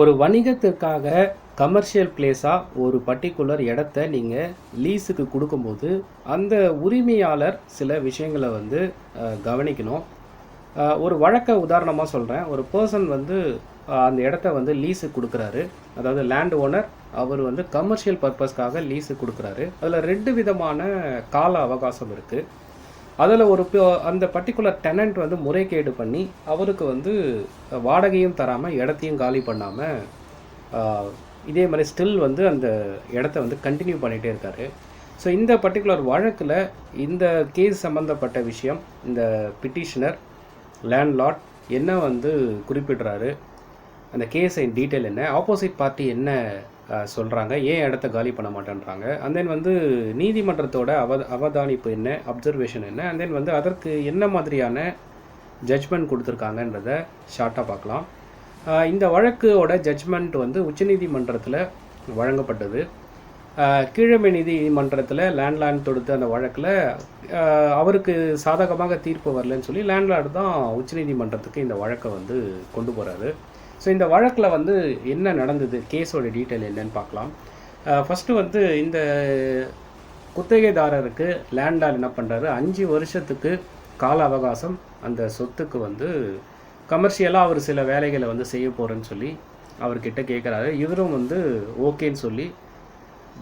ஒரு வணிகத்திற்காக கமர்ஷியல் பிளேஸாக ஒரு பர்டிகுலர் இடத்த நீங்கள் லீஸுக்கு கொடுக்கும்போது அந்த உரிமையாளர் சில விஷயங்களை வந்து கவனிக்கணும். ஒரு வழக்க உதாரணமாக சொல்கிறேன் ஒரு பர்சன் வந்து அந்த இடத்த வந்து லீஸு கொடுக்குறாரு. அதாவது லேண்ட் ஓனர் அவர் வந்து கமர்ஷியல் பர்பஸ்க்காக லீஸு கொடுக்குறாரு. அதில் ரெண்டு விதமான கால அவகாசம் இருக்குது அதில் ஒரு அந்த பர்டிகுலர் டெனண்ட் வந்து முறைகேடு பண்ணி அவருக்கு வந்து வாடகையும் தராமல் இடத்தையும் காலி பண்ணாமல் இதே மாதிரி ஸ்டில் வந்து அந்த இடத்த வந்து கண்டினியூ பண்ணிகிட்டே இருக்காரு. ஸோ இந்த பர்டிகுலர் வழக்கில் இந்த கேஸ் சம்மந்தப்பட்ட விஷயம் இந்த பிட்டிஷனர் லேண்ட்லாட் என்ன வந்து குறிப்பிடுறாரு? அந்த கேஸின் டீட்டெயில் என்ன? ஆப்போசிட் பார்ட்டி என்ன சொல்கிறாங்க ஏன் இடத்த காலி பண்ண மாட்டேன்றாங்க? அண்ட் தென் வந்து நீதிமன்றத்தோட அவ அவதானிப்பு என்ன? அப்சர்வேஷன் என்ன? அண்ட் தென் வந்து அதற்கு என்ன மாதிரியான ஜட்ஜ்மெண்ட் கொடுத்துருக்காங்கன்றத ஷார்ட்டாக பார்க்கலாம். இந்த வழக்கோட ஜட்ஜ்மெண்ட் வந்து உச்சநீதிமன்றத்தில் வழங்கப்பட்டது. கீழமை நீதிமன்றத்தில் லேண்ட்லேண்ட் தொடுத்த அந்த வழக்கில் அவருக்கு சாதகமாக தீர்ப்பு வரலன்னு சொல்லி லேண்ட்லார்டு தான் உச்சநீதிமன்றத்துக்கு இந்த வழக்கை வந்து கொண்டு போகிறாரு ஸோ இந்த வழக்கில் வந்து என்ன நடந்தது? கேஸோட டீட்டெயில் என்னன்னு பார்க்கலாம். ஃபஸ்ட்டு வந்து இந்த குத்தகைதாரருக்கு லேண்ட்லார்ட் என்ன பண்ணுறாரு அஞ்சு வருஷத்துக்கு கால அவகாசம். அந்த சொத்துக்கு வந்து கமர்ஷியலாக அவர் சில வேலைகளை வந்து செய்ய போகிறேன்னு சொல்லி அவர்கிட்ட கேட்குறாரு இவரும் வந்து ஓகேன்னு சொல்லி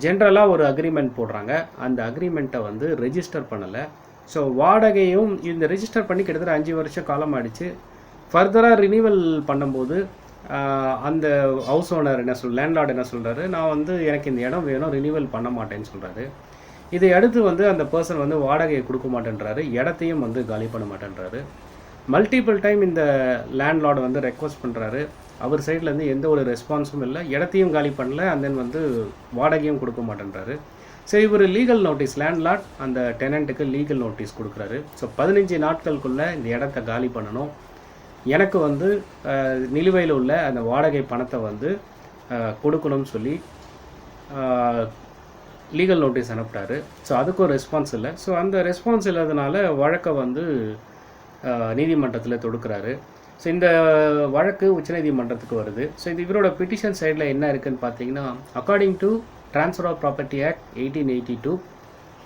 ஜென்ரலாக ஒரு அக்ரிமெண்ட் போடுறாங்க. அந்த அக்ரிமெண்ட்டை வந்து ரெஜிஸ்டர் பண்ணலை. ஸோ வாடகையும் இந்த ரெஜிஸ்டர் பண்ணி கிட்டத்தட்ட அஞ்சு வருஷம் காலம் ஆயிடுச்சு ஃபர்தராக ரினிவல் பண்ணும்போது அந்த ஹவுஸ் ஓனர் என்ன சொல் லேண்ட்லார்டு என்ன சொல்கிறாரு நான் வந்து எனக்கு இந்த இடம் வேணும் ரினியூவல் பண்ண மாட்டேன்னு சொல்கிறாரு இதை அடுத்து வந்து அந்த பர்சன் வந்து வாடகையை கொடுக்க மாட்டேன்றாரு. இடத்தையும் வந்து காலி பண்ண மாட்டேன்றாரு. மல்டிபிள் டைம் இந்த லேண்ட்லார்டு வந்து ரெக்வஸ்ட் பண்ணுறாரு அவர் சைட்லேருந்து எந்த ஒரு ரெஸ்பான்ஸும் இல்லை. இடத்தையும் காலி பண்ணல அண்ட் தென் வந்து வாடகையும் கொடுக்க மாட்டேன்றாரு. ஸோ இவர் லீகல் நோட்டீஸ் லேண்ட்லார்ட் அந்த டெனண்ட்டுக்கு லீகல் நோட்டீஸ் கொடுக்குறாரு. ஸோ பதினஞ்சு நாட்களுக்குள்ளே இந்த இடத்த காலி பண்ணணும். எனக்கு வந்து நிலுவையில் உள்ள அந்த வாடகை பணத்தை வந்து கொடுக்கணும்னு சொல்லி லீகல் நோட்டீஸ் அனுப்பிட்டாரு ஸோ அதுக்கும் ரெஸ்பான்ஸ் இல்லை. ஸோ அந்த ரெஸ்பான்ஸ் இல்லாதனால வழக்கை வந்து நீதிமன்றத்தில் தொடுக்கிறாரு. ஸோ இந்த வழக்கு உச்சநீதிமன்றத்துக்கு வருது. ஸோ இது இவரோட பிட்டிஷன் சைடில் என்ன இருக்குதுன்னு பார்த்தீங்கன்னா according to transfer of property act eighteen eighty two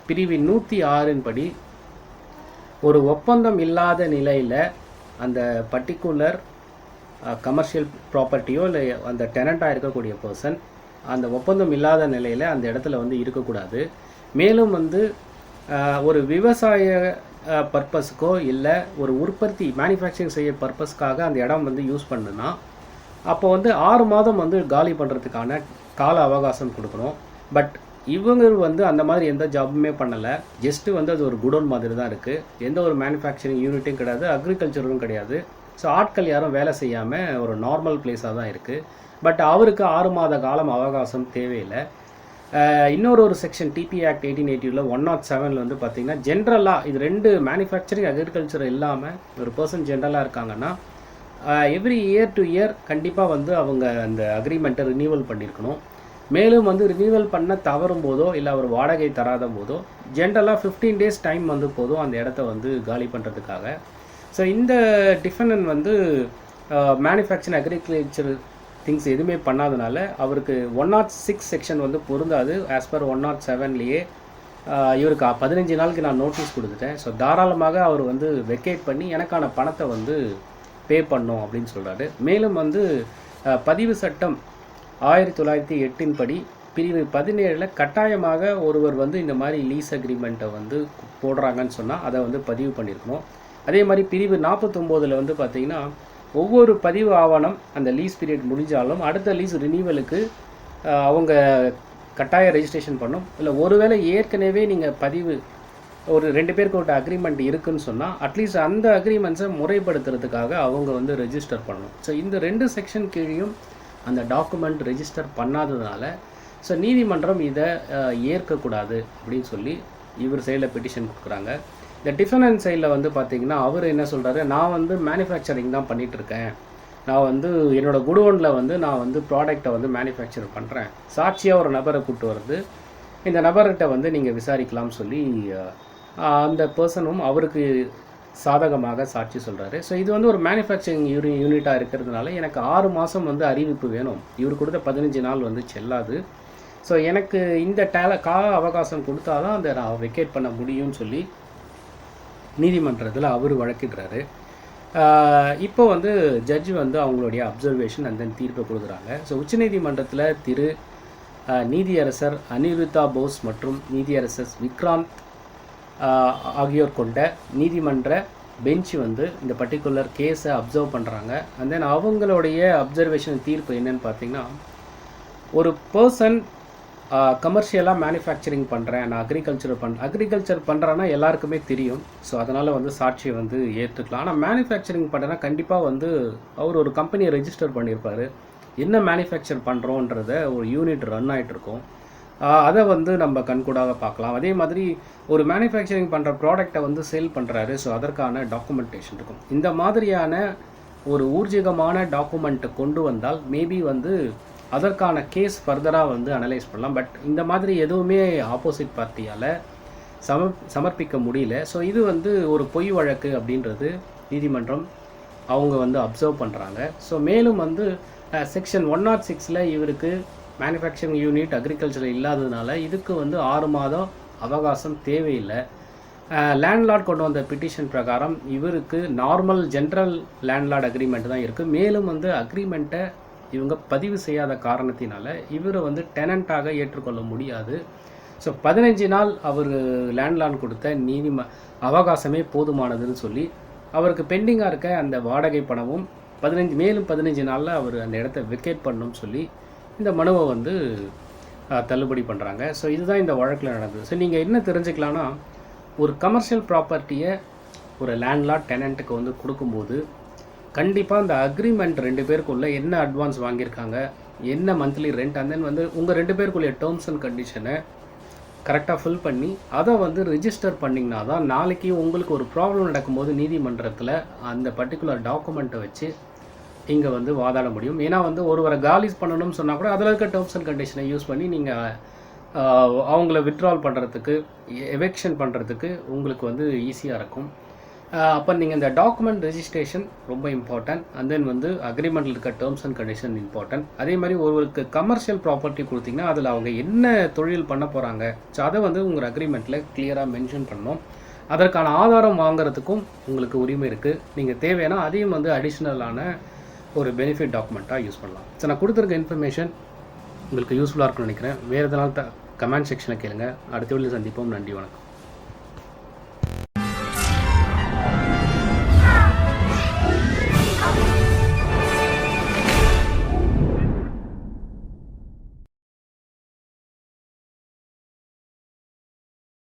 பிரிவின் நூற்றி ஆறின் படி ஒரு ஒப்பந்தம் இல்லாத நிலையில் அந்த பர்டிகுலர் கமர்ஷியல் ப்ராப்பர்ட்டியோ இல்லை அந்த டெனண்ட்டாக இருக்கக்கூடிய பர்சன் அந்த ஒப்பந்தம் இல்லாத நிலையில் அந்த இடத்துல வந்து இருக்கக்கூடாது. மேலும் வந்து uh, ஒரு விவசாய uh, பர்பஸ்க்கோ இல்லை ஒரு உற்பத்தி மேனுஃபேக்சரிங் செய்ய பர்பஸ்க்காக அந்த இடம் வந்து யூஸ் பண்ணுனா அப்போ வந்து ஆறு மாதம் வந்து காலி பண்ணுறதுக்கான கால அவகாசம் கொடுக்கணும். பட் இவங்க வந்து அந்த மாதிரி எந்த ஜாபுமே பண்ணலை. ஜஸ்ட்டு வந்து அது ஒரு குடோன் மாதிரி தான் இருக்குது எந்த ஒரு மேனுஃபேக்சரிங் யூனிட்டும் கிடையாது அக்ரிகல்ச்சரும் கிடையாது. ஸோ ஆட்கள் யாரும் வேலை செய்யாமல் ஒரு நார்மல் பிளேஸாக தான் இருக்குது பட் அவருக்கு ஆறு மாத காலம் அவகாசம் தேவையில்லை. இன்னொரு ஒரு செக்ஷன் டிபி ஆக்ட் எயிட்டீன் எயிட்டியில் ஒன் நாட் செவனில் வந்து பார்த்தீங்கன்னா ஜென்ரலாக இது ரெண்டு மேனுஃபேக்சரிங் அக்ரிகல்ச்சர் இல்லாமல் ஒரு பர்சன் ஜென்ரலாக இருக்காங்கன்னா எவ்ரி இயர் டு இயர் கண்டிப்பாக வந்து அவங்க அந்த அக்ரிமெண்ட்டை ரினியூவல் பண்ணியிருக்கணும் மேலும் வந்து ரினியூவல் பண்ண தவறும் போதோ இல்லை அவர் வாடகை தராத போதோ ஜென்ரலாக ஃபிஃப்டீன் டேஸ் டைம் வந்து போதும் அந்த இடத்த வந்து காலி பண்ணுறதுக்காக ஸோ இந்த டிஃபனன் வந்து மேனுஃபேக்சரிங் அக்ரிகல்ச்சர் திங்ஸ் எதுவுமே பண்ணாதனால அவருக்கு ஒன் நாட் சிக்ஸ் செக்ஷன் வந்து பொருந்தாது. ஆஸ் பர் ஒன் நாட் செவன்லேயே இவருக்கு பதினஞ்சு நாளுக்கு நான் நோட்டீஸ் கொடுத்துட்டேன். ஸோ தாராளமாக அவர் வந்து வெக்கேட் பண்ணி எனக்கான பணத்தை வந்து பே பண்ணும் அப்படின்னு சொல்கிறாரு மேலும் வந்து பதிவு சட்டம் ஆயிரத்தி தொள்ளாயிரத்தி எட்டின் படி பிரிவு பதினேழில் கட்டாயமாக ஒருவர் வந்து இந்த மாதிரி லீஸ் அக்ரிமெண்ட்டை வந்து போடுறாங்கன்னு சொன்னால் அதை வந்து பதிவு பண்ணியிருக்கணும் அதே மாதிரி பிரிவு நாற்பத்தொம்போதில் வந்து பார்த்தீங்கன்னா ஒவ்வொரு பதிவு ஆவணம் அந்த லீஸ் பீரியட் முடிஞ்சாலும் அடுத்த லீஸ் ரினியூவலுக்கு அவங்க கட்டாய ரெஜிஸ்ட்ரேஷன் பண்ணும். இல்லை ஒருவேளை ஏற்கனவே நீங்கள் பதிவு ஒரு ரெண்டு பேருக்கு ஒரு அக்ரிமெண்ட் இருக்குன்னு சொன்னால் அட்லீஸ்ட் அந்த அக்ரிமெண்ட்ஸை முறைப்படுத்துறதுக்காக அவங்க வந்து ரெஜிஸ்டர் பண்ணணும். ஸோ இந்த ரெண்டு செக்ஷன் கீழேயும் அந்த டாக்குமெண்ட் ரெஜிஸ்டர் பண்ணாததுனால ஸோ நீதிமன்றம் இதை ஏற்கக்கூடாது அப்படின்னு சொல்லி இவர் சைடில் பெட்டிஷன் கொடுக்குறாங்க. இந்த டிஃபனன் சைடில் வந்து பார்த்திங்கன்னா அவர் என்ன சொல்கிறாரு நான் வந்து மேனுஃபேக்சரிங் தான் பண்ணிகிட்ருக்கேன் நான் வந்து என்னோடய குடோனில் வந்து நான் வந்து ப்ராடக்டை வந்து மேனுஃபேக்சர் பண்ணுறேன் சாட்சியாக ஒரு நபரை கூப்பிட்டு வருது. இந்த நபர்கிட்ட வந்து நீங்கள் விசாரிக்கலாம்னு சொல்லி அந்த பர்சனும் அவருக்கு சாதகமாக சாட்சி சொல்கிறாரு ஸோ இது வந்து ஒரு மேனுஃபேக்சரிங் யூனி யூனிட்டாக இருக்கிறதுனால எனக்கு ஆறு மாதம் வந்து அறிவிப்பு வேணும். இவர் கொடுத்த பதினஞ்சு நாள் வந்து செல்லாது. ஸோ எனக்கு இந்த டேல கால அவகாசம் கொடுத்தாதான் அதை நான் வெக்கேட் பண்ண முடியும்னு சொல்லி நீதிமன்றத்தில் அவர் வழக்கிடுறாரு. இப்போ வந்து ஜட்ஜ் வந்து அவங்களுடைய அப்சர்வேஷன் அண்ட் தென் தீர்ப்பை கொடுக்குறாங்க. ஸோ உச்சநீதிமன்றத்தில் திரு நீதியரசர் அனிருத்தா போஸ் மற்றும் நீதியரசர் விக்ராந்த் ஆகியோர் கொண்ட நீதிமன்ற பெஞ்ச் வந்து இந்த பர்டிகுலர் கேஸை அப்சர்வ் பண்ணுறாங்க அண்ட் தென் அவங்களுடைய அப்சர்வேஷன் தீர்ப்பு என்னன்னு பார்த்தீங்கன்னா ஒரு பர்சன் கமர்ஷியலாக மேனுஃபேக்சரிங் பண்ணுறேன் நான் அக்ரிகல்ச்சர் பண் அக்ரிகல்ச்சர் பண்ணுறேன்னா எல்லாருக்குமே தெரியும். ஸோ அதனால் வந்து சாட்சியை வந்து ஏற்றுக்கலாம் ஆனால் மேனுஃபேக்சரிங் பண்ணுறேன்னா கண்டிப்பாக வந்து அவர் ஒரு கம்பெனியை ரெஜிஸ்டர் பண்ணியிருப்பார் என்ன மேனுஃபேக்சர் பண்ணுறோன்றத ஒரு யூனிட் ரன் ஆகிட்டு இருக்கும் அதை வந்து நம்ம கண்கூடாக பார்க்கலாம். அதே மாதிரி ஒரு மேனுஃபேக்சரிங் பண்ணுற ப்ராடக்டை வந்து சேல் பண்ணுறாரு ஸோ அதற்கான டாக்குமெண்டேஷன் இருக்கும். இந்த மாதிரியான ஒரு ஊர்ஜிகமான டாக்குமெண்ட்டை கொண்டு வந்தால் மேபி வந்து அதற்கான கேஸ் ஃபர்தராக வந்து அனலைஸ் பண்ணலாம். பட் இந்த மாதிரி எதுவுமே ஆப்போசிட் பார்ட்டியால் சம சமர்ப்பிக்க முடியல. ஸோ இது வந்து ஒரு பொய் வழக்கு அப்படின்றது நீதிமன்றம் அவங்க வந்து அப்சர்வ் பண்ணுறாங்க ஸோ மேலும் வந்து செக்ஷன் ஒன் நாட் சிக்ஸில் இவருக்கு மேனுஃபேக்சரிங் யூனிட் அக்ரிகல்ச்சர் இல்லாததுனால இதுக்கு வந்து ஆறு மாதம் அவகாசம் தேவையில்லை. லேண்ட்லார்ட் கொண்டு வந்த பிட்டிஷன் பிரகாரம் இவருக்கு நார்மல் ஜென்ரல் லேண்ட்லார்ட் அக்ரிமெண்ட் தான் இருக்குது மேலும் வந்து அக்ரிமெண்ட்டை இவங்க பதிவு செய்யாத காரணத்தினால இவரை வந்து டெனண்ட்டாக ஏற்றுக்கொள்ள முடியாது. ஸோ பதினஞ்சு நாள் அவர் லேண்ட்லார்ட் கொடுத்த நீதிம அவகாசமே போதுமானதுன்னு சொல்லி அவருக்கு பெண்டிங்காக இருக்க அந்த வாடகை பணமும் பதினஞ்சு மேலும் பதினஞ்சு நாளில் அவர் அந்த இடத்த வெக்கேட் பண்ணணும்னு சொல்லி இந்த மனுவை வந்து தள்ளுபடி பண்ணுறாங்க ஸோ இதுதான் இந்த வழக்கில் நடந்தது. ஸோ நீங்கள் என்ன தெரிஞ்சுக்கலான்னா ஒரு கமர்ஷியல் ப்ராப்பர்ட்டியை ஒரு லேண்ட்லாட் டெனண்ட்டுக்கு வந்து கொடுக்கும்போது கண்டிப்பாக அந்த அக்ரிமெண்ட் ரெண்டு பேருக்குள்ள என்ன அட்வான்ஸ் வாங்கியிருக்காங்க என்ன மந்த்லி ரெண்ட் அண்ட் தென் வந்து உங்கள் ரெண்டு பேருக்குள்ளே டேர்ம்ஸ் அண்ட் கண்டிஷனை கரெக்டாக ஃபில் பண்ணி அதை வந்து ரிஜிஸ்டர் பண்ணிங்கன்னா தான் நாளைக்கு உங்களுக்கு ஒரு ப்ராப்ளம் நடக்கும்போது நீதிமன்றத்தில் அந்த பர்டிகுலர் டாக்குமெண்ட்டை வச்சு இங்கே வந்து வாதாட முடியும். ஏன்னா வந்து ஒருவரை காலிஸ் பண்ணணும்னு சொன்னால் கூட அதில் இருக்க டேர்ம்ஸ் அண்ட் கண்டிஷனை யூஸ் பண்ணி நீங்கள் அவங்கள வித்ட்ரால் பண்ணுறதுக்கு எவெக்ஷன் பண்ணுறதுக்கு உங்களுக்கு வந்து ஈஸியாக இருக்கும். அப்போ நீங்கள் இந்த டாக்குமெண்ட் ரெஜிஸ்ட்ரேஷன் ரொம்ப இம்பார்ட்டன்ட் அண்ட் தென் வந்து அக்ரிமெண்ட்டில் இருக்க டேர்ம்ஸ் அண்ட் கண்டிஷன் இம்பார்ட்டன்ட் அதே மாதிரி ஒருவருக்கு கமர்ஷியல் ப்ராப்பர்ட்டி கொடுத்தீங்கன்னா அதில் அவங்க என்ன தொழில் பண்ண போகிறாங்க ஸோ அதை வந்து உங்கள் அக்ரிமெண்ட்டில் கிளியராக மென்ஷன் பண்ணணும். அதற்கான ஆதாரம் வாங்குறதுக்கும் உங்களுக்கு உரிமை இருக்குது நீங்கள் தேவைன்னா அதையும் வந்து அடிஷ்னலான ஒரு பெனிஃபிட் டாக்குமெண்ட்டாக யூஸ் பண்ணலாம். ஸோ நான் கொடுத்துருக்க இன்ஃபர்மேஷன் உங்களுக்கு யூஸ்ஃபுல்லாக இருக்கும்னு நினைக்கிறேன். வேறு எதனால் த கமெண்ட் செக்ஷனில் கேளுங்க. அடுத்த வீடியோ சந்திப்போம். நன்றி வணக்கம்.